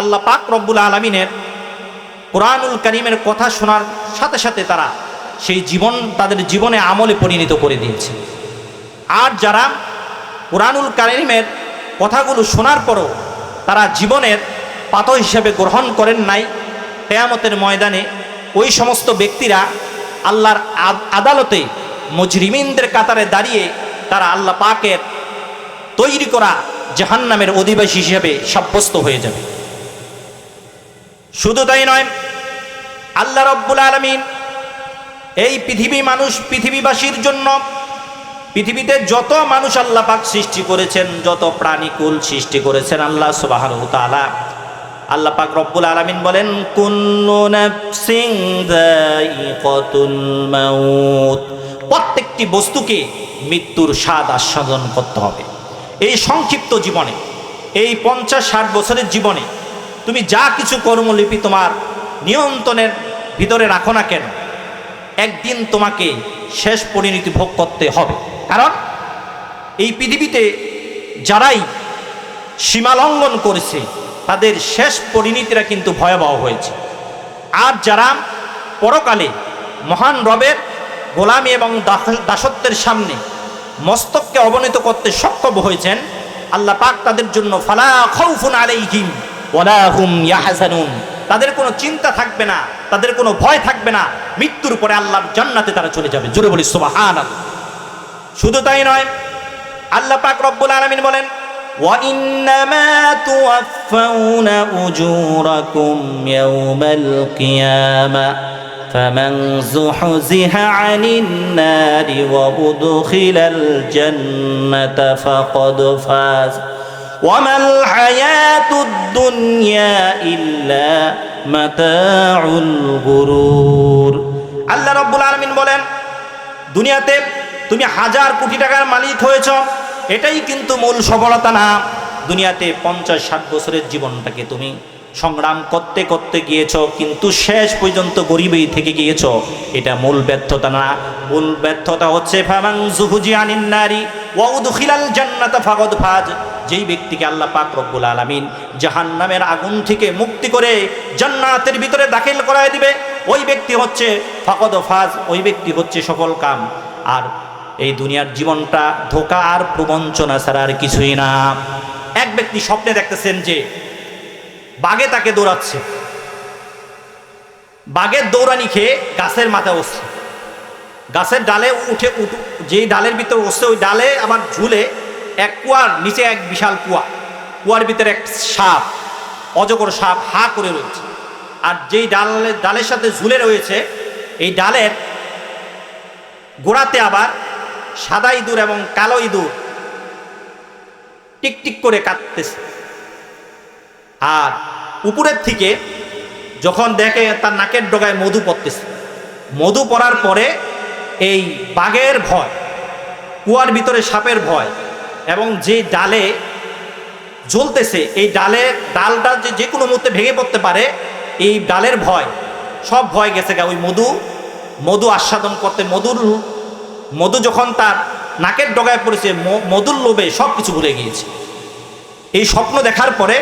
আল্লাহ পাক রব্বুল আলমিনের কোরআনুল করিমের কথা শোনার সাথে সাথে তারা সেই জীবন, তাদের জীবনে আমলে পরিণত করে দিয়েছে। আর যারা কোরআনুল কারিমের কথাগুলো শোনার পরও তারা জীবনের পাত হিসেবে গ্রহণ করেন নাই, কেয়ামতের ময়দানে ওই সমস্ত ব্যক্তিরা আল্লাহর আদালতে মজরিমিনদের কাতারে দাঁড়িয়ে তারা আল্লাহ পাকের তৈরি করা জাহান্নামের অধিবাসী হিসেবে সাব্যস্ত হয়ে যাবে। শুধু তাই নয়, আল্লাহ রব্বুল আলমিন এই পৃথিবী মানুষ পৃথিবীবাসীর জন্য পৃথিবীতে যত মানুষ আল্লাহ পাক সৃষ্টি করেছেন, যত প্রাণীকুল সৃষ্টি করেছেন আল্লাহ তাআলা। আল্লাহ পাক রব্বুল আলামিন বলেন প্রত্যেকটি বস্তুকে মৃত্যুর স্বাদ আস্বাদন করতে হবে। এই সংক্ষিপ্ত জীবনে, এই পঞ্চাশ ষাট বছরের জীবনে তুমি যা কিছু কর্মলিপি তোমার নিয়ন্ত্রণের ভিতরে রাখো না কেন, একদিন তোমাকে শেষ পরিণতি ভোগ করতে হবে। কারণ এই পৃথিবীতে যারাই সীমালঙ্ঘন করেছে, তাদের শেষ পরিণতিরা কিন্তু ভয়াবহ হয়েছে। আর যারা পরকালে মহান রবের গোলামী এবং দাসত্বের সামনে মস্তককে অবনীত করতে সক্ষম হয়েছেন, আল্লাহ পাক তাদের জন্য ফালা খাউফুন আলাইহিম ওয়ালা হুম ইয়াহজানুন তাদের কোনো চিন্তা থাকবে না তাদের কোনো ভয় থাকবে না মৃত্যুর পরে আল্লাহর জান্নাতে তারা চলে যাবে জোরে বলি সুবহানাল্লাহ শুধু তাই নয় আল্লাহ পাক রব্বুল আলামিন বলেন وإنما توفون أجوركم يوم القيامة فمن زحزح عن النار وأدخل الجنة فقد فاز وما الحياة الدنيا إلا متاع الغرور আল্লাহ রব্বুল আলামিন বলেন দুনিয়াতে তুমি হাজার কোটি টাকার মালিক হয়েছ এটাই কিন্তু মূল সফলতা না দুনিয়াতে পঞ্চাশ ষাট বছরের জীবনটাকে তুমি সংগ্রাম করতে করতে গিয়েছ, কিন্তু শেষ পর্যন্ত গরিবই থেকে গিয়েছ। এটা মূল ব্যর্থতা না। মূল ব্যর্থতা হচ্ছে যেই ব্যক্তিকে আল্লাহ পাক রব্বুল আলামিন জাহান্নামের আগুন থেকে মুক্তি করে জান্নাতের ভিতরে দাখিল করায় দিবে, ওই ব্যক্তি হচ্ছে ফাকদ ফাজ, ওই ব্যক্তি হচ্ছে সফল কাম। আর এই দুনিয়ার জীবনটা ধোকা আর প্রবঞ্চনা ছাড়া আর কিছুই না। এক ব্যক্তি স্বপ্নে দেখতেছেন যে বাঘে তাকে দৌড়াচ্ছে। বাঘের দৌড়ানি খেয়ে গাছের মাথায় বসছে। গাছের ডালে উঠে উঠু, যেই ডালের ভিতরে বসছে, ওই ডালে আবার ঝুলে এক কুয়ার নিচে এক বিশাল কুয়া। কুয়ার ভিতরে এক সাপ, অজগর সাপ হা করে রয়েছে। আর যেই ডাল, ডালের সাথে ঝুলে রয়েছে, এই ডালের গোড়াতে আবার সাদা ইঁদুর এবং কালো ইঁদুর টিকটিক করে কাঁদতেছে। আর উপরের থেকে যখন দেখে তার নাকের ডগায় মধু পড়তেছে। মধু পড়ার পরে এই বাঘের ভয়, কুয়ার ভিতরে সাপের ভয় এবং যে ডালে জ্বলতেছে, এই ডালের ডালটা যে যে কোনো মুহূর্তে ভেঙে পড়তে পারে, এই ডালের ভয়, সব ভয় গেছে গা। ওই মধু মধু আস্বাদন করতে, মধুর মধু যখন তার নাকের ডগায় পড়েছে মধুর লোভে সব কিছু ভুলে গিয়েছে। এই স্বপ্ন দেখার পরে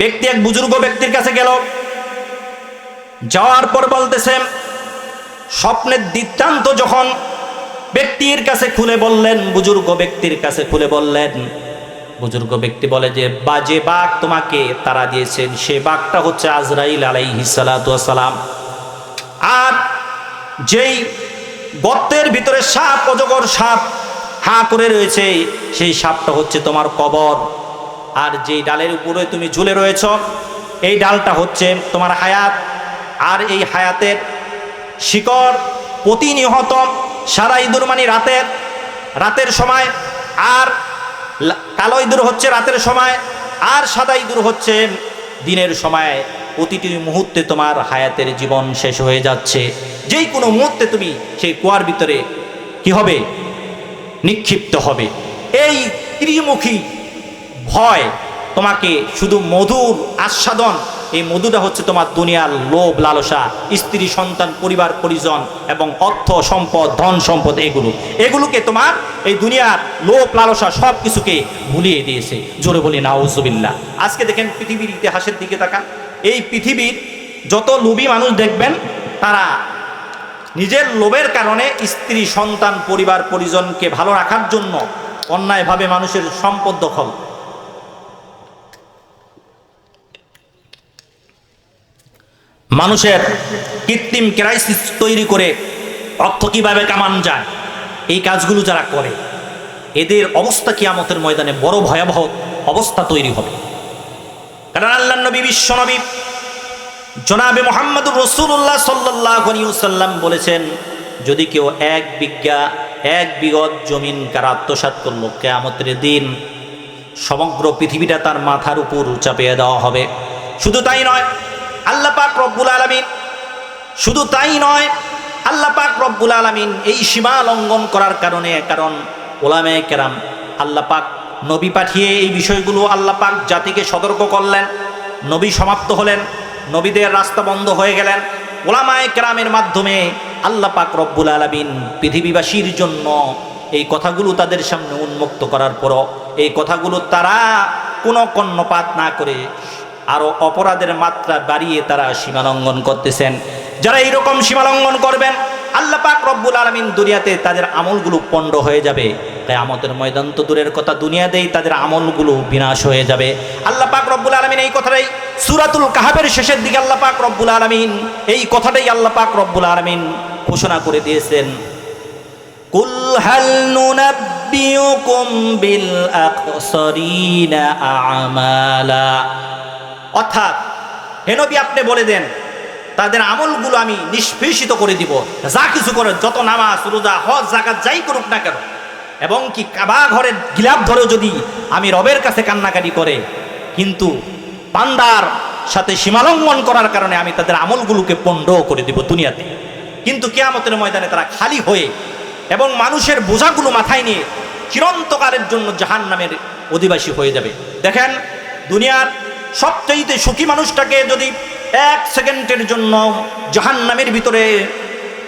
ব্যক্তি এক বুজুর্গ ব্যক্তির কাছে গেল। যাওয়ার পর বলতেছেন স্বপ্নের দৃত্তান্ত যখন ব্যক্তির কাছে খুলে বললেন, বুজুর্গ ব্যক্তির কাছে খুলে বললেন, বুজুর্গ ব্যক্তি বলে যে বাজে বাঘ তোমাকে তারা দিয়েছেন সে বাঘটা হচ্ছে আজরাইল আলাইহিসালাম আর যেই গর্তের ভিতরে সাপ, অজগর সাপ হা করে রয়েছে, সেই সাপটা হচ্ছে তোমার কবর। আর যেই ডালের উপরে তুমি ঝুলে রয়েছ, এই ডালটা হচ্ছে তোমার হায়াত। আর এই হায়াতের শিকড় প্রতিনিহত সারা ইঁদুর মানে রাতের রাতের সময়। আর কালো ইঁদুর হচ্ছে রাতের সময়, আর সাদা ইঁদুর হচ্ছে দিনের সময়। প্রতিটি মুহূর্তে তোমার হায়াতের জীবন শেষ হয়ে যাচ্ছে। যেই কোনো মুহূর্তে তুমি সেই কুয়ার ভিতরে কি হবে? নিক্ষিপ্ত হবে। এই ত্রিমুখী ভয়। তোমাকে শুধু মধুর আস্বাদন, এই মধুটা হচ্ছে তোমার দুনিয়ার লোভ, লালসা, স্ত্রী, সন্তান, পরিবার, পরিজন এবং অর্থ, সম্পদ, ধন, সম্পদ, এগুলো। এগুলোকে তোমার এই দুনিয়ার লোভ, লালসা সব কিছুকে ভুলিয়ে দিয়েছে। জোরে বলি, নাউজুবিল্লাহ। আজকে দেখেন পৃথিবীর ইতিহাসের দিকে তাকান। এই পৃথিবীর যত লোভী মানুষ দেখবেন, তারা নিজের লোভের কারণে স্ত্রী, সন্তান, পরিবার, পরিজনকে ভালো রাখার জন্য অন্যায়ভাবে মানুষের সম্পদ দখল মানুষের কৃত্রিম ক্রাইসিস তৈরি করে অর্থ কীভাবে কামান যায়, এই কাজগুলো যারা করে, এদের অবস্থা কিয়ামতের ময়দানে বড় ভয়াবহ অবস্থা তৈরি হবে। কারণ আল্লাহ নবী, বিশ্ব নবী জনাবে মোহাম্মদ রসুল্লাহ সাল্লাম বলেছেন, যদি কেউ এক বিজ্ঞা এক বিগত জমিন কার আত্মসাত করল, কেয়ামতের দিন সমগ্র পৃথিবীটা তার মাথার উপর চাপিয়ে দেওয়া হবে। শুধু তাই নয় আল্লাহ পাক রব্বুল আলমিন। শুধু তাই নয়, আল্লাহ পাক রব্বুল আলমিন এই সীমা লঙ্ঘন করার কারণে, কারণ ওলামে কেরাম আল্লাহ পাক নবী পাঠিয়ে এই বিষয়গুলো আল্লাহ পাক জাতিকে সতর্ক করলেন, নবী সমাপ্ত হলেন, নবীদের রাস্তা বন্ধ হয়ে গেলেন। ওলামায় কেরামের মাধ্যমে আল্লাহ পাক রব্বুল আলমিন পৃথিবীবাসীর জন্য এই কথাগুলো তাদের সামনে উন্মুক্ত করার পরও, এই কথাগুলো তারা কোনো কর্ণপাত না করে আরও অপরাধের মাত্রা বাড়িয়ে তারা সীমালঙ্ঘন করতেছেন। যারা এইরকম সীমালঙ্ঘন করবেন, আল্লাহ পাক রব্বুল আলমিন দুনিয়াতে তাদের আমলগুলো পণ্ড হয়ে যাবে। তাই আমতের ময়দান তো দূরের কথা, দুনিয়াতেই তাদের আমলগুলো বিনাশ হয়ে যাবে। আল্লাহ পাক রব্বুল আলমিন এই কথাটাই সুরাতুল কাহাবের শেষের দিকে আল্লাহ পাক রব্বুল আলমিন এই কথাটাই আল্লাহ পাক রব্বুল আলমিন ঘোষণা করে দিয়েছেন। কুল বিল আমালা। অর্থাৎ হেনবি আপনি বলে দেন, তাদের আমলগুলো আমি নিষ্পেষিত করে দিব। যা কিছু করে, যত নামাজ, রোজা, হজ জাকাত যাই করুক না কেন। এবং কি কাবা ঘরের গিলাপ ধরেও যদি আমি রবের কাছে কান্নাকাটি করে, কিন্তু পান্দার সাথে সীমালঙ্ঘন করার কারণে আমি তাদের আমলগুলোকে পণ্ড করে দিব দুনিয়াতে। কিন্তু কেয়ামতের ময়দানে তারা খালি হয়ে এবং মানুষের বোঝাগুলো মাথায় নিয়ে চিরন্তকালের জন্য জাহান নামের অধিবাসী হয়ে যাবে। দেখেন, দুনিয়ার সবচেয়ে সুখী মানুষটাকে যদি এক সেকেন্ডের জন্য জাহান নামের ভিতরে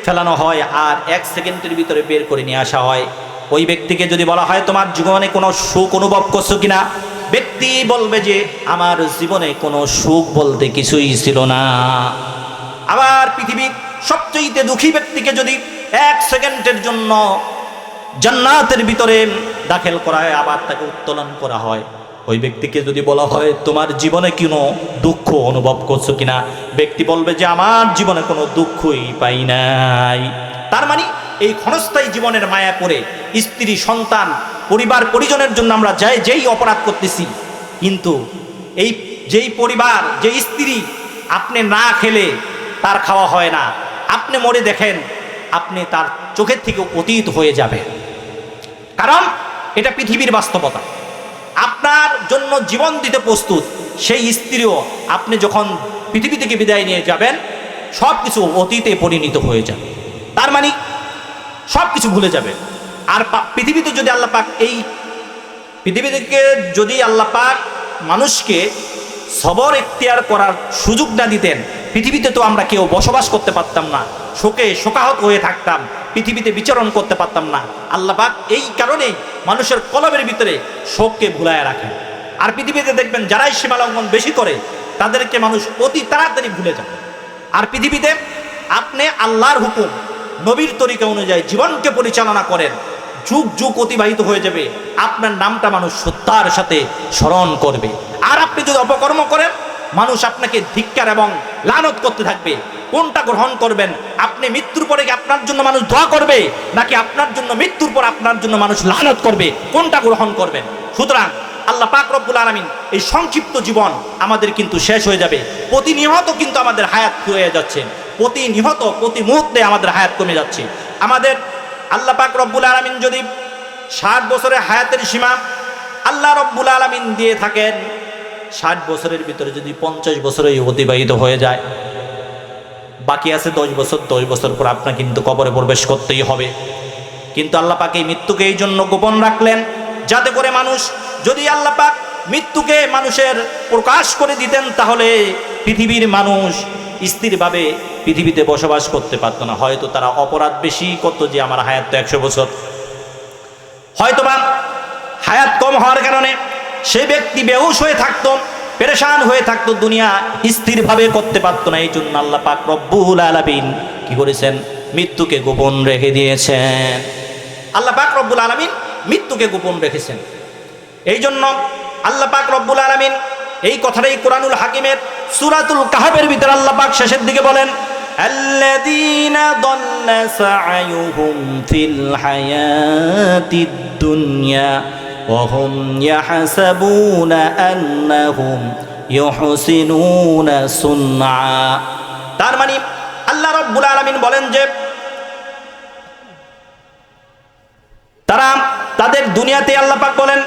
ফেলানো হয় আর এক সেকেন্ডের ভিতরে বের করে নিয়ে আসা হয়, ওই ব্যক্তিকে যদি বলা হয় তোমার জীবনে কোনো সুখ অনুভব করছ কিনা? ব্যক্তি বলবে যে আমার জীবনে কোনো সুখ বলতে কিছুই ছিল না। আবার পৃথিবীর সবচেয়ে দুঃখী ব্যক্তিকে যদি এক সেকেন্ডের জন্য জান্নাতের ভিতরে দাখিল করা হয়, আবার তাকে উত্তোলন করা হয়। ওই ব্যক্তিকে যদি বলা হয়, তোমার জীবনে কোনো দুঃখ অনুভব করছ কিনা? ব্যক্তি বলবে যে, আমার জীবনে কোনো দুঃখই পাই নাই। তার মানে এই ক্ষণস্থায়ী জীবনের মায়া পড়ে স্ত্রী, সন্তান, পরিবার, পরিজনের জন্য আমরা যাই, যেই অপরাধ করতেছি, কিন্তু এই যেই পরিবার যে স্ত্রী আপনি না খেলে তার খাওয়া হয় না। আপনি মরে দেখেন, আপনি তার চোখের থেকে অতীত হয়ে যাবে। কারণ, এটা পৃথিবীর বাস্তবতা। আপনার জন্য জীবন দিতে প্রস্তুত, সেই স্ত্রীও আপনি যখন পৃথিবী থেকে বিদায় নিয়ে যাবেন সব কিছু অতীতে পরিণত হয়ে যাবে। তার মানে সব কিছু ভুলে যাবে। আর পৃথিবীতে যদি আল্লাহ পাক এই পৃথিবী থেকে যদি আল্লাহ পাক মানুষকে সবর এখতিয়ার করার সুযোগ না দিতেন। পৃথিবীতে তো আমরা কেউ বসবাস করতে পারতাম না। শোকে শোকাহত হয়ে থাকতাম। পৃথিবীতে বিচরণ করতে পারতাম না। আল্লাহ পাক এই কারণেই মানুষের কলমের ভিতরে শোককে ভুলায় রাখেন। আর পৃথিবীতে দেখবেন যারাই সীমালঙ্ঘন বেশি করে, তাদেরকে মানুষ অতি তাড়াতাড়ি ভুলে যায়। আর পৃথিবীতে আপনি আল্লাহর হুকুম, নবীর তরিকা অনুযায়ী জীবনকে পরিচালনা করেন। যুগ যুগ অতিবাহিত হয়ে যাবে। আপনার নামটা মানুষ সত্যার সাথে স্মরণ করবে। আর আপনি যদি অপকর্ম করেন, মানুষ আপনাকে ধিক্কার এবং লানত করতে থাকবে। কোনটা গ্রহণ করবেন? আপনি মৃত্যুর পরে কি আপনার জন্য মানুষ দোয়া করবে? নাকি আপনার জন্য মৃত্যুর পর আপনার জন্য মানুষ লানত করবে? কোনটা গ্রহণ করবেন? সুতরাং আল্লাহ পাক রব্বুল আলমিন এই সংক্ষিপ্ত জীবন আমাদের কিন্তু শেষ হয়ে যাবে। প্রতিনিয়ত কিন্তু আমাদের হায়াত হয়ে যাচ্ছে। প্রতিনিহত প্রতি মুহূর্তে আমাদের হায়াত কমে যাচ্ছে। আমাদের আল্লাহ পাক রব্বুল আলমিন যদি ষাট বছরের হায়াতের সীমা আল্লাহ রব্বুল আলমিন দিয়ে থাকেন, ষাট বছরের ভিতরে যদি পঞ্চাশ বছরেই অতিবাহিত হয়ে যায়, বাকি আছে দশ বছর দশ বছর পর আপনার কিন্তু কবরে প্রবেশ করতেই হবে। কিন্তু আল্লাহ পাক এই মৃত্যুকে এই জন্য গোপন রাখলেন, যাতে করে মানুষ যদি আল্লাহ পাক মৃত্যুকে মানুষের প্রকাশ করে দিতেন, তাহলে পৃথিবীর মানুষ স্থিরভাবে পৃথিবীতে বসবাস করতে পারতো না। হয়তো তারা অপরাধ বেশি করতো যে আমার হায়াত তো একশো বছর। হয়তো বা হায়াত কম হওয়ার কারণে সে ব্যক্তি বেহুশ হয়ে থাকতো, পেরেশান হয়ে থাকতো, দুনিয়া স্থিরভাবে করতে পারতো না। এই জন্য আল্লাহ পাক রব্বুল আলামিন কি করেছেন? মৃত্যুকে গোপন রেখে দিয়েছেন। আল্লাহ পাক রব্বুল আলামিন মৃত্যুকে গোপন রেখেছেন। এই জন্য আল্লাহ পাক রব্বুল আলামিন এই কথাটাই কোরআনুল হাকিমের সুরাতুল কাহাবের ভিতরে আল্লাহ পাক শেষের দিকে বলেন তার মানে আল্লাহ রব্বুল আলমিন বলেন যে, তারা তাদের দুনিয়াতে আল্লাহ পাক বলেন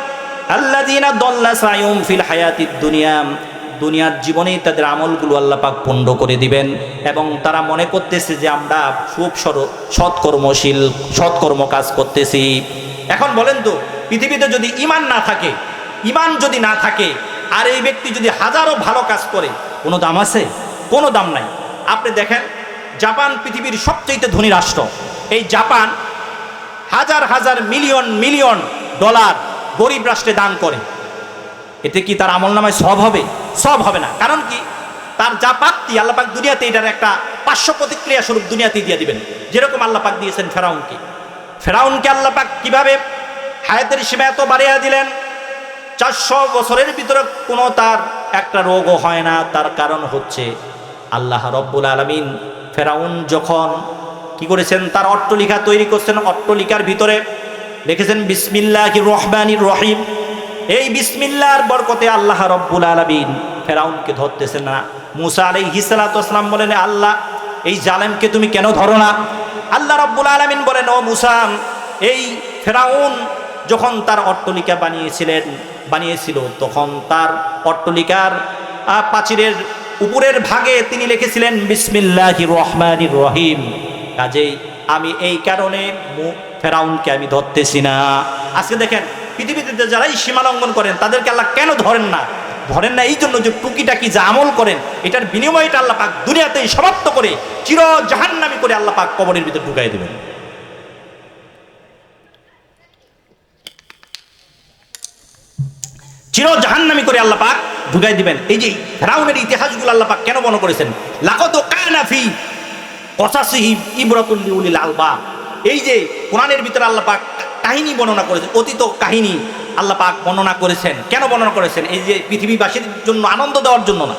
আল্লাযীনা দল্লা সায়ুম ফিল হায়াতিদ দুনিয়া, দুনিয়ার জীবনেই তাদের আমলগুলো আল্লাহ পাক পণ্ড করে দিবেন এবং তারা মনে করতেছে যে আমরা খুব সৎকর্মশীল, সৎকর্ম কাজ করতেছি। এখন বলেন তো, পৃথিবীতে যদি ইমান না থাকে, ইমান যদি না থাকে, আর এই ব্যক্তি যদি হাজারো ভালো কাজ করে, কোনো দাম আছে? কোনো দাম নাই। আপনি দেখেন, জাপান পৃথিবীর সবচেয়ে ধনী রাষ্ট্র। এই জাপান হাজার হাজার মিলিয়ন মিলিয়ন ডলার গরিব রাষ্ট্রে দান করে। এতে কি তার আমল নামায় সব হবে? সব হবে না। কারণ কি? তার যা প্রাপ্তি আল্লাপাক দুনিয়াতে এটার একটা পার্শ্ব প্রতিক্রিয়া স্বরূপ দুনিয়াতে দিয়ে দিবেন। যেরকম আল্লাপাক দিয়েছেন ফেরাউনকে। ফেরাউনকে আল্লাপাক কীভাবে হায়াতের সীমা এত বাড়িয়ে দিলেন? চারশো বছরের ভিতরে কোনো তার একটা রোগও হয় না। তার কারণ হচ্ছে আল্লাহ রব্বুল আলমিন ফেরাউন যখন কি করেছেন? তার অট্টলিকা তৈরি করছেন। অট্টলিকার ভিতরে লিখেছেন বিসমিল্লাহ রহমানির রহিম। এই বিসমিল্লার বরকতে আল্লাহ রব্বুল আলমিন ফেরাউনকে ধরতেছেন না। মুসা আলাই হিসালাতাম বলেন, আল্লাহ, এই জালেমকে তুমি কেন ধরো না? আল্লাহ রব্বুল আলমিন বলেন, ও মুসাম এই ফেরাউন যখন তার অট্টলিকা বানিয়েছিলেন, বানিয়েছিল, তখন তার অট্টলিকার প্রাচীরের উপরের ভাগে তিনি লিখেছিলেন বিসমিল্লাহ রহমানির রহিম। কাজেই আমি এই কারণে ফেরাউনকে আমি ধরতেছি না। আজকে দেখেন, পৃথিবীতে যারাই সীমা লঙ্ঘন করেন, তাদেরকে আল্লাহ কেন ধরেন না? ধরেন না এই জন্য যে টুকিটাকি যা আমল করেন, এটার বিনিময়টা আল্লাহ পাক দুনিয়াতেই সমাপ্ত করে, চির জাহান্নামি করে আল্লাহ পাক কবরের ভিতরে ঢুকাই দেবেন। চির জাহান্নামি করে আল্লাহ পাক ঢুকাই দিবেন। এই যে ফেরাউনের ইতিহাসগুলো আল্লাহ পাক কেন বর্ণনা করেছেন? লাকত কানাফি কসাসিহি ইবরাতুল উলিল আলবা। এই যে কোরআনের ভিতরে আল্লাহ পাক কাহিনী বর্ণনা করেছেন অতীত কাহিনী আল্লাহ পাক বর্ণনা করেছেন। কেন বর্ণনা করেছেন? এই যে পৃথিবীবাসীর জন্য আনন্দ দেওয়ার জন্য না।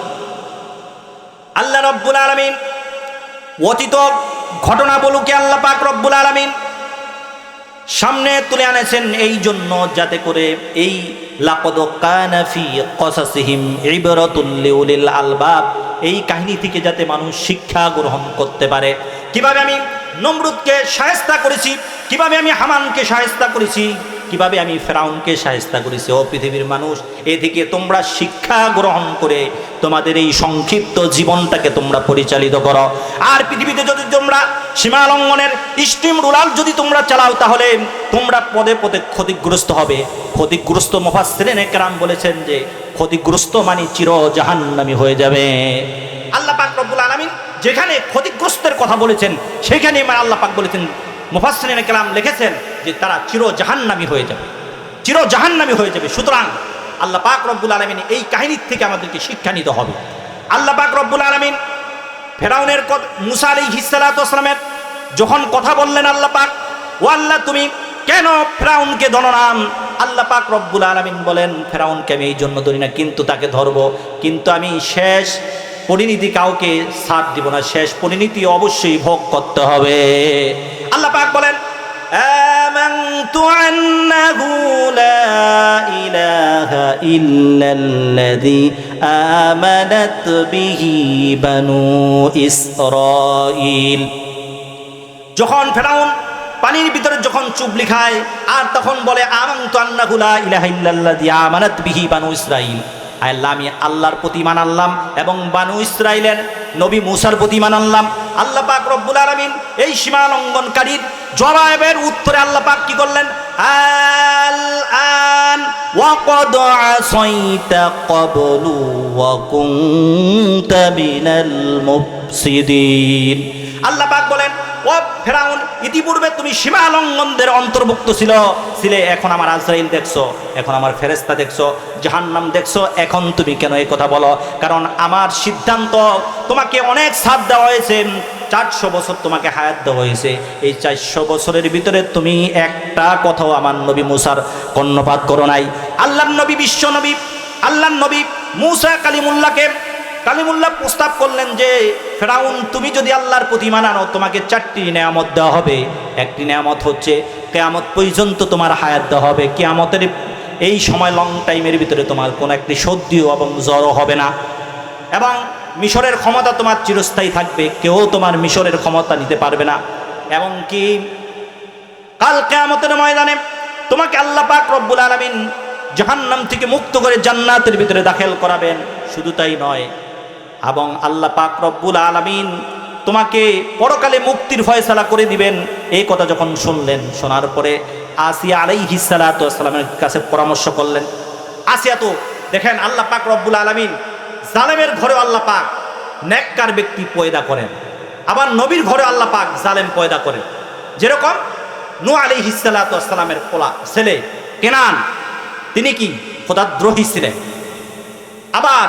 আল্লাহ রব্বুল আলমিন অতীত ঘটনা বলুকে আল্লাহ পাক রব্বুল আলমিন সামনে তুলে আনেছেন এই জন্য যাতে করে এই লাকদ কানা ফি কসাসিহিম ইবরাতুল লিউলিল আলবাব এই কাহিনী থেকে যাতে মানুষ শিক্ষা গ্রহণ করতে পারে। কীভাবে আমি নমরুদকে সাহেস্তা করেছি, কীভাবে আমি হামানকে সাহেস্তা করেছি কীভাবে আমি ফেরাউনকে সাহেস্তা করেছি? ও পৃথিবীর মানুষ, এদিকে তোমরা শিক্ষা গ্রহণ করে তোমাদের এই সংক্ষিপ্ত জীবনটাকে তোমরা পরিচালিত করো। আর পৃথিবীতে যদি তোমরা সীমা লঙ্ঘনের স্টিম রুলার যদি তোমরা চালাও, তাহলে তোমরা পদে পদে ক্ষতিগ্রস্ত হবে। ক্ষতিগ্রস্ত মোফাসসিরিন একরাম বলেছেন যে, ক্ষতিগ্রস্ত মানে চির জাহান্নামী হয়ে যাবে। আল্লাহ পাক রব্বুল আলামিন যেখানে ক্ষতিগ্রস্তের কথা বলেছেন সেখানে আমার আল্লাহ পাক বলেছেন, মুফাসসিরিন একরাম লিখেছেন যে তারা চির জাহান্নামী হয়ে যাবে। চির জাহান্নামী হয়ে যাবে। সুতরাং আল্লাহ পাক রব্বুল আলমিন এই কাহিনীর থেকে আমাদেরকে শিক্ষা নিতে হবে। আল্লাহ পাক রব্বুল আলমিন ফেরাউনের মুসা আলী হিসালাতামের যখন কথা বললেন আল্লাহ পাক, ও আল্লাহ, তুমি কেন ফেরাউনকে ধরনাম আল্লাহ পাক রব্বুল আলমিন বলেন, ফেরাউনকে আমি এই জন্য ধরি না, কিন্তু তাকে ধরবো। কিন্তু আমি শেষ পরিণীতি কাউকে সাথ দিব না। শেষ পরিণীতি অবশ্যই ভোগ করতে হবে। আল্লাহ পাক বলেন آمنت أنه لا إله إلا الذي آمنت به بنو إسرائيل যখন ফেরাউন পানির ভিতরে যখন চুবলি খায় আর তখন বলে আমান্তু আন্নাহু লা ইলাহা ইল্লাল্লাযী আমানাত বিহি বানু ইসরাঈল আল্লাহ আমি আল্লাহর প্রতি ইমান আনলাম এবং বানু ইসরায়েলের নবী মুসার প্রতি ইমান আনলাম আল্লাহ পাক রব্বুল আলমিন এই সীমা লঙ্ঘনকারীর জবাবের উত্তরে আল্লাহ পাক কি করলেন আল আন وقد عصيت قبل وكنت من المفسدين আল্লাহ পাক বলেন ও ফেরাউন ইতিপূর্বে তুমি সীমা লঙ্ঘনদের অন্তর্ভুক্ত ছিল, ছিলে, এখন আমার আজরাইল দেখছ, এখন আমার ফেরেস্তা দেখছ, জাহান্নাম দেখছ, এখন তুমি কেন এই কথা বলো? কারণ আমার সিদ্ধান্ত, তোমাকে অনেক সাথ দেওয়া হয়েছে, চারশো বছর তোমাকে হায়াত দেওয়া হয়েছে। এই চারশো বছরের ভিতরে তুমি একটা কথাও আমার নবী মুসার কর্ণপাত করো নাই। আল্লাহ নবী বিশ্ব নবী আল্লাহ নবী মুসা কালিমুল্লাহকে কালিমুল্লাহ প্রস্তাব করলেন যে, ফেরাউন, তুমি যদি আল্লাহর প্রতি মানানো তোমাকে চারটি নেয়ামত দেওয়া হবে। একটি নেয়ামত হচ্ছে, কেয়ামত পর্যন্ত তোমার হায়াত দেওয়া হবে। কেয়ামতের এই সময় লং টাইমের ভিতরে তোমার কোনো একটি সর্দিও এবং জ্বরও হবে না। এবং মিশরের ক্ষমতা তোমার চিরস্থায়ী থাকবে। কেউ তোমার মিশরের ক্ষমতা নিতে পারবে না। এবং কি? কাল কেয়ামতের ময়দানে তোমাকে আল্লাহ পাক রব্বুল আলমিন জাহান্নাম থেকে মুক্ত করে জান্নাতের ভিতরে দাখিল করাবেন। শুধু তাই নয় এবং আল্লাহ পাক রব্বুল আলমিন তোমাকে পরকালে মুক্তির ফয়সালা করে দিবেন। এই কথা যখন শুনলেন, শোনার পরে আসিয়া আলাই হিসালাতামের কাছে পরামর্শ করলেন, আসিয়া তো, দেখেন আল্লাহ পাক রব্বুল আলমিন জালেমের ঘরে আল্লাহ পাক নেককার ব্যক্তি পয়দা করেন। আবার নবীর ঘরে আল্লাহ পাক জালেম পয়দা করেন। যেরকম নু আলী হিসালাতামের পোলা ছেলে কেনান, তিনি কি খোদাদ্রোহী ছিলেন। আবার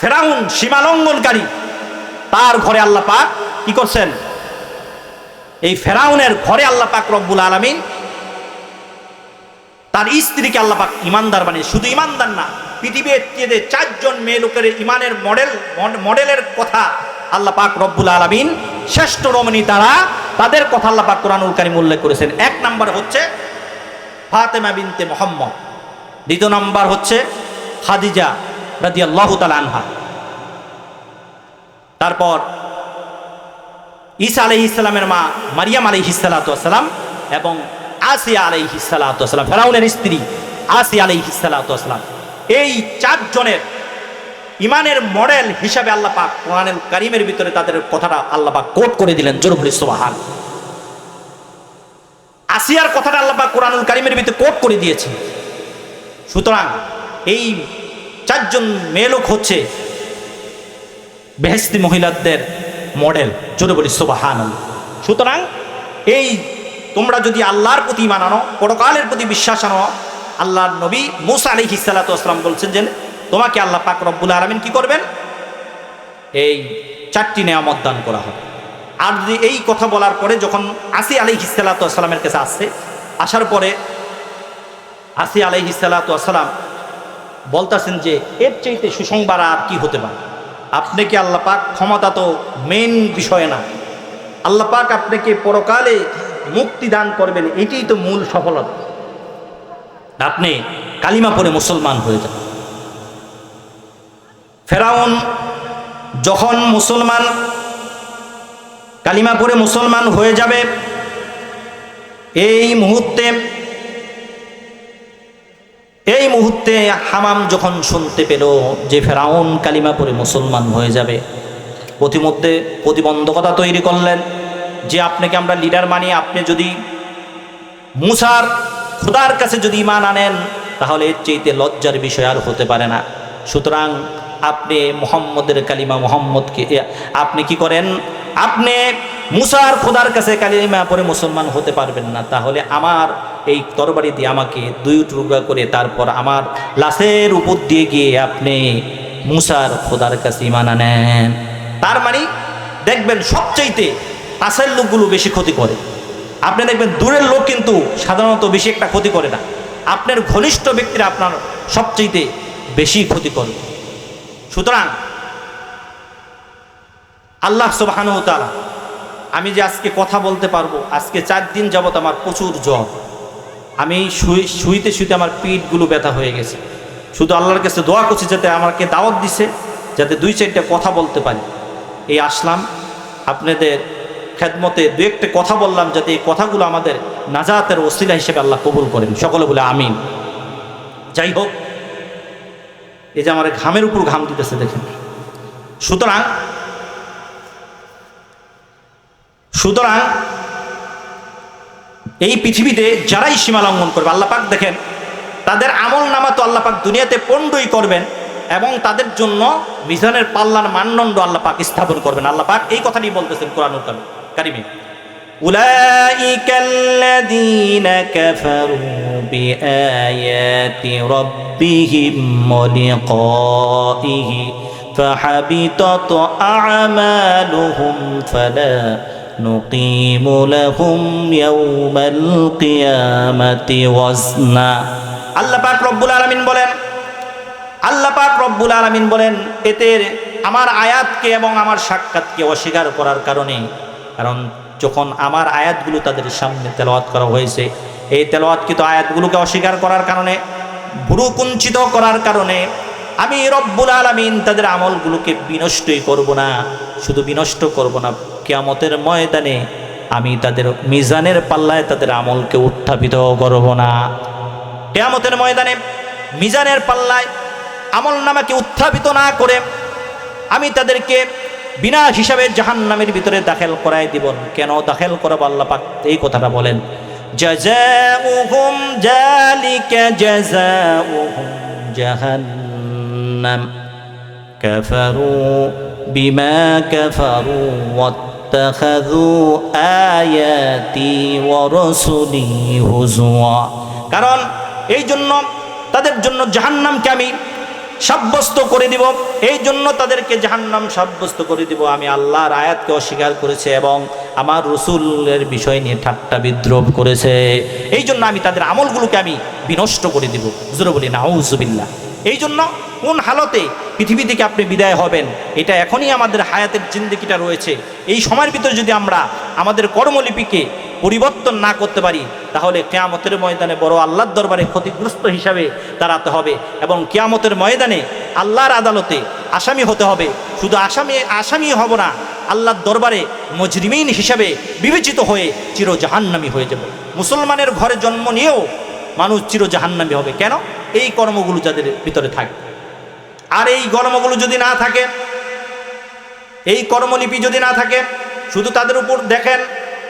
ফেরাউন সীমালঙ্ঘনকারী। তার ঘরে আল্লাহ পাক কি করছেন? এই ফেরাউনের ঘরে আল্লাহ পাক রব্বুল আলমিন তার স্ত্রীকে আল্লাহ পাক ইমানদার বানিয়ে শুধু ইমানদার না, পৃথিবীর যে চারজন মেয়ে লোকের ইমানের মডেল মডেলের কথা আল্লাহ পাক রব্বুল আলমিন শ্রেষ্ঠ রমণী তারা তাদের কথা আল্লাহ পাক কোরআনুল কারিম উল্লেখ করেছেন। এক নম্বর হচ্ছে ফাতেমা বিনতে মোহাম্মদ। দ্বিতীয় নম্বর হচ্ছে খাদিজা। আনহা। তারপর ঈসা আলহ ইসলামের মা মারিয়াম আলহ ইসালাতাম এবং আসিয়া আলহ ইসালাতাম ফেরাউনের স্ত্রী আসিয়া আলহ ইসালাতাম এই চারজনের ইমানের মডেল হিসাবে আল্লাহ পাক কোরআনের কারিমের ভিতরে তাদের কথাটা আল্লাহ পাক কোট করে দিলেন জরুরি সোহান আসিয়ার কথাটা আল্লাহ পাক কোরআনুল কারিমের ভিতরে কোট করে দিয়েছে। সুতরাং এই চারজন মেয়ে লোক হচ্ছে বেহেস্তি মহিলাদের মডেল, জোরে বলি সোবাহান সুতরাং এই তোমরা যদি আল্লাহর প্রতি মানানো পরকালের প্রতি বিশ্বাস আনো, আল্লাহর নবী মুসা আলী হিসালাতাম বলছেন যে, তোমাকে আল্লাহ পাক রব্বুল আলমিন কি করবেন? এই চারটি নেয়ামত দান করা হবে। আর যদি এই কথা বলার পরে যখন আসি আলী হিসালাতামের কাছে আসছে আসার পরে আসি আলাই হিসালাতাম বলতেছেন যে, এর চাইতে সুসংবাদ আর কি হতে পারে? আপনি কি আল্লাহ পাক ক্ষমতা তো মেন বিষয় না। আল্লাহ পাক আপনাকে পরকালে মুক্তি দান করবেন, এটাই তো মূল সফলতা। আপনি কালিমা পরে মুসলমান হয়ে যান। ফেরাউন যখন মুসলমান, কালিমা পরে মুসলমান হয়ে যাবে, এই মুহূর্তে মুহূর্তে হামাম যখন শুনতে পেল যে ফেরাউন কালিমা পরে মুসলমান হয়ে যাবে প্রতিমধ্যে প্রতিবন্ধকতা তৈরি করলেন যে আপনাকে আমরা লিডার মানি, আপনি যদি মুসার খুদার কাছে যদি ইমান আনেন, তাহলে এর চেয়েতে লজ্জার বিষয় আর হতে পারে না। সুতরাং আপনি মোহাম্মদের কালিমা মোহাম্মদকে আপনি কি করেন? আপনি মুসার খোদার কাছে কালিমা পরে মুসলমান হতে পারবেন না। তাহলে আমার এই তরবারি দিয়ে আমাকে দুই টুকরা করে তারপর আমার লাশের উপর দিয়ে গিয়ে আপনি মুসার খোদার কাছে ইমান আনেন। তার মানে দেখবেন সবচাইতে কাছের লোকগুলো বেশি ক্ষতি করে। আপনি দেখবেন দূরের লোক কিন্তু সাধারণত বেশি একটা ক্ষতি করে না। আপনার ঘনিষ্ঠ ব্যক্তিরা আপনার সবচাইতে বেশি ক্ষতি করে। সুতরাং আল্লাহ সুবাহানু তালা আমি যে আজকে কথা বলতে পারব, আজকে চার দিন যাবত আমার প্রচুর জ্বর। আমি শুই, শুইতে শুইতে আমার পিঠগুলো ব্যথা হয়ে গেছে। শুধু আল্লাহর কাছে দোয়া করছি যাতে আমাকে দাওয়াত দিছে, যাতে দুই চারটা কথা বলতে পারি। এই আসলাম। আপনাদের খেদমতে দু একটা কথা বললাম যাতে এই কথাগুলো আমাদের নাজাতের ওসিলা হিসেবে আল্লাহ কবুল করেন। সকলে বলে আমিন। যাই হোক, এই যে আমার ঘামের উপর ঘাম দিতেছে, দেখেন। সুতরাং সুতরাং এই পৃথিবীতে যারাই সীমা লঙ্ঘন করবে আল্লাপাক দেখেন তাদের আমল নামা তো আল্লাপাক দুনিয়াতে পণ্ডই করবেন এবং তাদের জন্য মিজানের পাল্লার মানদণ্ড আল্লাপাক স্থাপন করবেন আল্লাপাক এই কথাটি বলতেছেন কোরআনুল কারিম- কারিমে أولئك الذين كفروا بآيات ربهم ولقائه فحبطت أعمالهم فلا نقيم لهم يوم القيامة وزنا আল্লাহ পাক রব্বুল আলামিন বলেন আল্লাহ পাক রব্বুল আলামিন বলেন এতে আমার আয়াতকে এবং আমার সাক্ষাৎকে অস্বীকার করার কারণে কারণ যখন আমার আয়াতগুলো তাদের সামনে তেলাওয়াত করা হয়েছে এই তেলাওয়াতকৃত আয়াতগুলোকে অস্বীকার করার কারণে ভুরু কুঞ্চিত করার কারণে আমি রব্বুল আলামিন তাদের আমলগুলোকে বিনষ্টই করব না শুধু বিনষ্ট করব না কিয়ামতের ময়দানে আমি তাদের মিজানের পাল্লায় তাদের আমলকে উত্থাপিত করব না কেয়ামতের ময়দানে মিজানের পাল্লায় আমল নামাকে উত্থাপিত না করে আমি তাদেরকে বিনা হিসাবে জাহান নামের ভিতরে দাখিল করাই দিব কেন দাখিল করাবো আল্লাহ পাক এই কথাটা বলেন জাযাউহুম জালিকা জাযাউহুম জাহান্নাম كفروا بما كفروا واتخذوا آياتي ورسلي هزوا কারণ এই জন্য তাদের জন্য জাহান্নামকে আমি সাব্যস্ত করে দিব এই জন্য তাদেরকে জাহান্নাম সাব্যস্ত করে দিব আমি আল্লাহর আয়াতকে অস্বীকার করেছে এবং আমার রসুলের বিষয় নিয়ে ঠাট্টা বিদ্রোপ করেছে এই জন্য আমি তাদের আমলগুলোকে আমি বিনষ্ট করে দিব হুজুর বলি নাউজুবিল্লাহ এই জন্য কোন হালতে পৃথিবী থেকে আপনি বিদায় হবেন? এটা এখনই আমাদের হায়াতের জিন্দিগিটা রয়েছে। এই সময়ের ভিতরে যদি আমরা আমাদের কর্মলিপিকে পরিবর্তন না করতে পারি, তাহলে কেয়ামতের ময়দানে বড় আল্লাহর দরবারে ক্ষতিগ্রস্ত হিসাবে দাঁড়াতে হবে এবং কেয়ামতের ময়দানে আল্লাহর আদালতে আসামি হতে হবে। শুধু আসামি আসামি হব না, আল্লাহর দরবারে মজরিমিন হিসাবে বিবেচিত হয়ে চির জাহান্নামি হয়ে যাবে। মুসলমানের ঘরে জন্ম নিয়েও মানুষ চির জাহান্নামি হবে। কেন? এই কর্মগুলো যাদের ভিতরে থাকে আর এই কর্মগুলো যদি না থাকে এই কর্মলিপি যদি না থাকে শুধু তাদের উপর দেখেন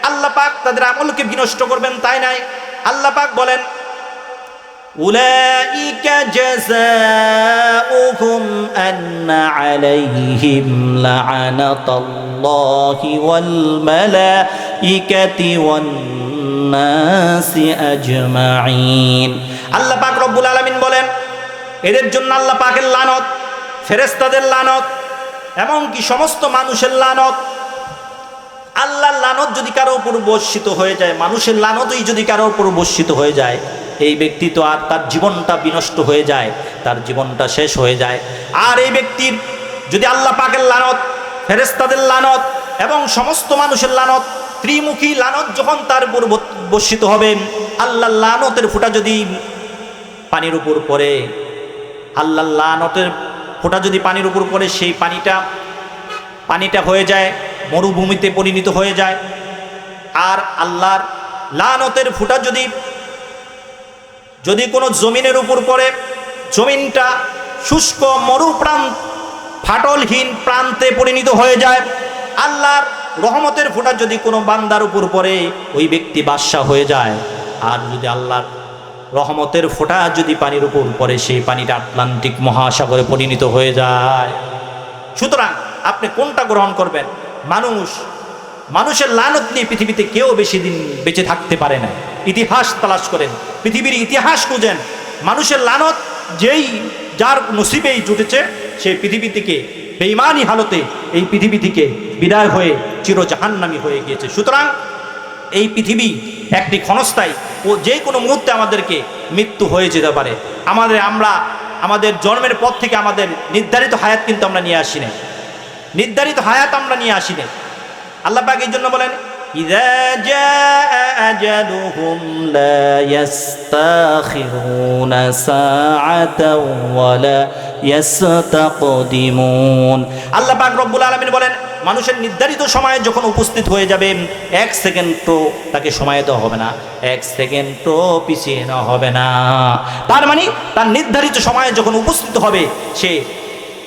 আল্লাহ পাক তাদের আমলকে বিনষ্ট করবেন তাই নাই আল্লাহ পাক বলেন أولئك جزاؤهم أن عليهم لعنة الله والملائكة والناس أجمعين আল্লাহ পাক রব্বুল আলামিন বলেন, এদের জন্য আল্লাহ পাকের লানত ফেরেস্তাদের লানত, এমনকি সমস্ত মানুষের লানত। আল্লাহর লানত যদি কারও উপর বর্ষিত হয়ে যায়, মানুষের লানতই যদি কারও উপর বর্ষিত হয়ে যায়, এই ব্যক্তি তো আর তার জীবনটা বিনষ্ট হয়ে যায়, তার জীবনটা শেষ হয়ে যায়। আর এই ব্যক্তির যদি আল্লাহ পাকের লানত ফেরেস্তাদের লানত এবং সমস্ত মানুষের লানত, ত্রিমুখী লানত যখন তার উপর বর্ষিত হবে আল্লাহ লানতের ফুটা যদি পানির উপর পড়ে। আল্লাহ লানতের ফোঁটা যদি পানির উপর পড়ে, সেই পানিটা পানিটা হয়ে যায়, মরুভূমিতে পরিণত হয়ে যায়। আর আল্লাহর লানতের ফুটা যদি যদি কোনো জমিনের উপর পড়ে, জমিনটা শুষ্ক, মরুপ্রাণ, ফাটলহীন প্রান্তে পরিণত হয়ে যায়। আল্লাহর রহমতের ফোঁটা যদি কোনো বান্দার উপর পড়ে, ওই ব্যক্তি বাদশাহ হয়ে যায়। আর যদি আল্লাহর রহমতের ফোঁটা যদি পানির উপর পড়ে, সেই পানিটা আটলান্টিক মহাসাগরে পরিণত হয়ে যায়। সুতরাং আপনি কোনটা গ্রহণ করবেন? মানুষ, মানুষের লানত নিয়ে পৃথিবীতে কেউ বেশি দিন বেঁচে থাকতে পারে না। ইতিহাস তালাশ করেন, পৃথিবীর ইতিহাস খুঁজেন। মানুষের লানত যেই, যার নসিবেই জুটেছে সেই পৃথিবী থেকে বেইমানি হালতে এই পৃথিবী থেকে বিদায় হয়ে চির জাহান্নামী হয়ে গিয়েছে। সুতরাং এই পৃথিবী একটি ক্ষণস্থায়ী ও যে কোনো মুহূর্তে আমাদেরকে মৃত্যু হয়ে যেতে পারে আমাদের আমরা আমাদের জন্মের পর থেকে আমাদের নির্ধারিত হায়াত কিন্তু আমরা নিয়ে আসি না নির্ধারিত হায়াত আমরা নিয়ে আসি না আল্লাহ পাক এই জন্য বলেন إذا جاء أجلهم لا يستاخرون ساعة ولا يستقدمون আল্লাহ পাক রব্বুল আলামিন বলেন মানুষের নির্ধারিত সময়ে যখন উপস্থিত হয়ে যাবে, এক সেকেন্ডও তাকে সময় দেওয়া হবে না, এক সেকেন্ডও পিছিয়ে নেওয়া হবে না। তার মানে তার নির্ধারিত সময়ে যখন উপস্থিত হবে, সে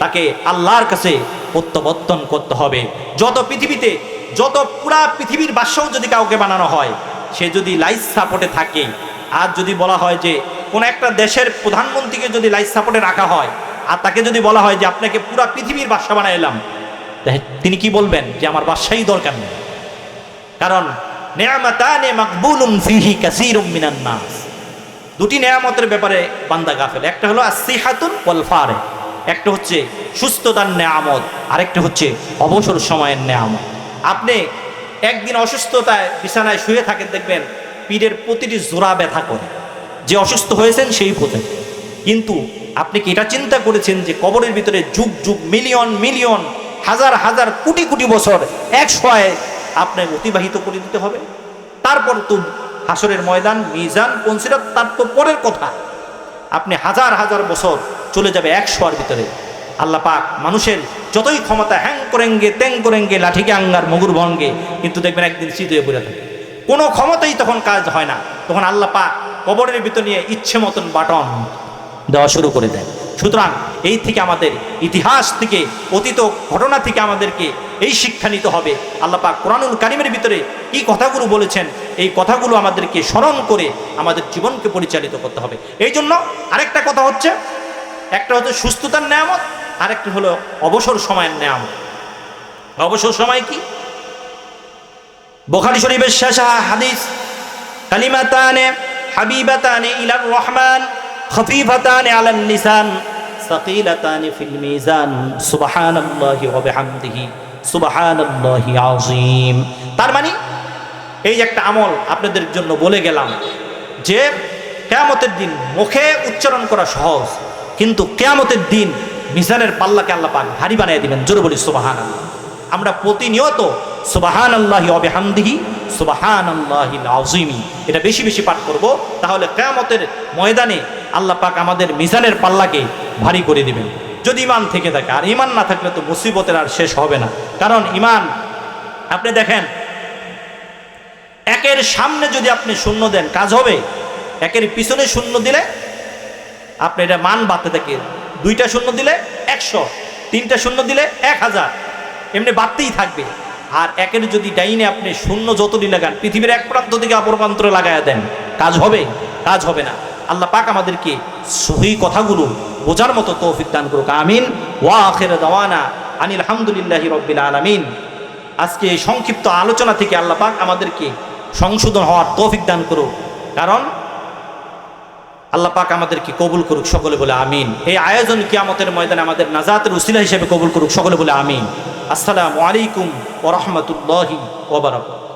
তাকে আল্লাহর কাছে প্রত্যাবর্তন করতে হবে। যত পৃথিবীতে, যত পুরা পৃথিবীর বাসাও যদি কাউকে বানানো হয়, সে যদি লাইফ সাপোর্টে থাকে, আর যদি বলা হয় যে কোন একটা দেশের প্রধানমন্ত্রীকে যদি লাইফ সাপোর্টে রাখা হয়, আর তাকে যদি বলা হয় যে আপনাকে পুরা পৃথিবীর বাসা বানাই এলাম তাহলে তিনি কি বলবেন যে আমার বাসাই দরকার নেই? কারণ দুটি নেয়ামতের ব্যাপারে বান্দা গাফেল। একটা হলো আসিহাতুন ওয়াল একটা হচ্ছে সুস্থতার নেয়ামত, আরেকটা হচ্ছে অবসর সময়ের নেয়ামত। আপনি একদিন অসুস্থতায়, বিছানায় শুয়ে থাকেন, দেখবেন পীরের প্রতিটি জোড়া ব্যথা করে। যে অসুস্থ হয়েছেন, সেই পথে। কিন্তু আপনি কি এটা চিন্তা করেছেন যে কবরের ভিতরে যুগ যুগ, মিলিয়ন মিলিয়ন হাজার হাজার কোটি কোটি বছর এক একশোয় আপনাকে অতিবাহিত করে দিতে হবে। তারপর তো হাসরের ময়দান, মিজান পঞ্চিরাত তার তো পরের কথা। আপনি হাজার হাজার বছর চলে যাবে এক একশোয়ার ভিতরে। আল্লাহ পাক মানুষের যতই ক্ষমতা হ্যাং করেঙ্গে ত্যাং করেঙ্গে লাঠিকে আঙ্গার মগুর ভঙ্গে, কিন্তু দেখবেন একদিন শীত হয়ে পড়ে থাকে। কোনো ক্ষমতাই তখন কাজ হয় না। তখন আল্লাহ পাক কবরের ভিতর নিয়ে ইচ্ছে মতন বাটন দেওয়া শুরু করে দেন। সুতরাং এই থেকে আমাদের ইতিহাস থেকে, অতীত ঘটনা থেকে আমাদেরকে এই শিক্ষা নিতে হবে। আল্লাহ কোরআনুল কারিমের ভিতরে কি কথাগুলো বলেছেন, এই কথাগুলো আমাদেরকে স্মরণ করে আমাদের জীবনকে পরিচালিত করতে হবে। এই জন্য আরেকটা কথা হচ্ছে, একটা হচ্ছে সুস্থতার নেয়ামত, আরেকটা হলো অবসর সময়ের নেয়ামত। অবসর সময় কি? বোখারি শরীফের শেষ হাদিস, কালিমাতানে হাবিবাতানে ইলার রহমান খফিফাতানে আলান লিসান সাকিলাতানে ফিল মিজান, সুবহানাল্লাহি ওয়া বিহামদিহি, সুবহানাল্লাহি আযীম। তার মানে এই একটা আমল আপনাদের জন্য বলে গেলাম যে কেয়ামতের দিন মুখে উচ্চারণ করা সহজ, কিন্তু কেয়ামতের দিন মিজানের পাল্লাকে আল্লাহ পাক ভারী বানিয়ে দিবেন, জোরে বলি সুবাহান আমরা প্রতিনিয়ত সুবাহান আল্লাহি অবে হামদিহি সুবাহান আল্লাহি আজিমি এটা বেশি বেশি পাঠ করব, তাহলে কেয়ামতের ময়দানে আল্লাহ পাক আমাদের মিজানের পাল্লাকে ভারী করে দিবেন। যদি ইমান থেকে থাকে, আর ইমান না থাকলে তো মুসিবতের আর শেষ হবে না। কারণ ইমান আপনি দেখেন, একের সামনে যদি আপনি শূন্য দেন, কাজ হবে? একের পিছনে শূন্য দিলে আপনি এটা মান বাড়তে থাকে। দুইটা শূন্য দিলে একশো, তিনটা শূন্য দিলে এক হাজার। এমনি বাড়তেই থাকবে। আর একের যদি ডাইনে আপনি শূন্য যতটি লাগান, পৃথিবীর এক প্রান্ত থেকে অপর প্রান্তরে লাগাইয়া দেন, কাজ হবে? কাজ হবে না। আল্লাহ পাক আমাদেরকে সহি কথাগুলো বোঝার মতো তৌফিক দান করুক। আমিন। ওয়া আখের দাওয়ানা আনিল হামদুলিল্লাহি রব্বিল আলামিন। আজকে এই সংক্ষিপ্ত আলোচনা থেকে আল্লাহ পাক আমাদেরকে সংশোধন হওয়ার তৌফিক দান করুক। কারণ আল্লাহ পাক আমাদেরকে কবুল করুক সকলে বলে আমিন। এই আয়োজন কিয়ামতের ময়দানে আমাদের নাজাতের উসিলা হিসেবে কবুল করুক সকলে বলে আমিন। আসসালামু আলাইকুম ওরহমতুল্লাহি ওবরাকাতুহু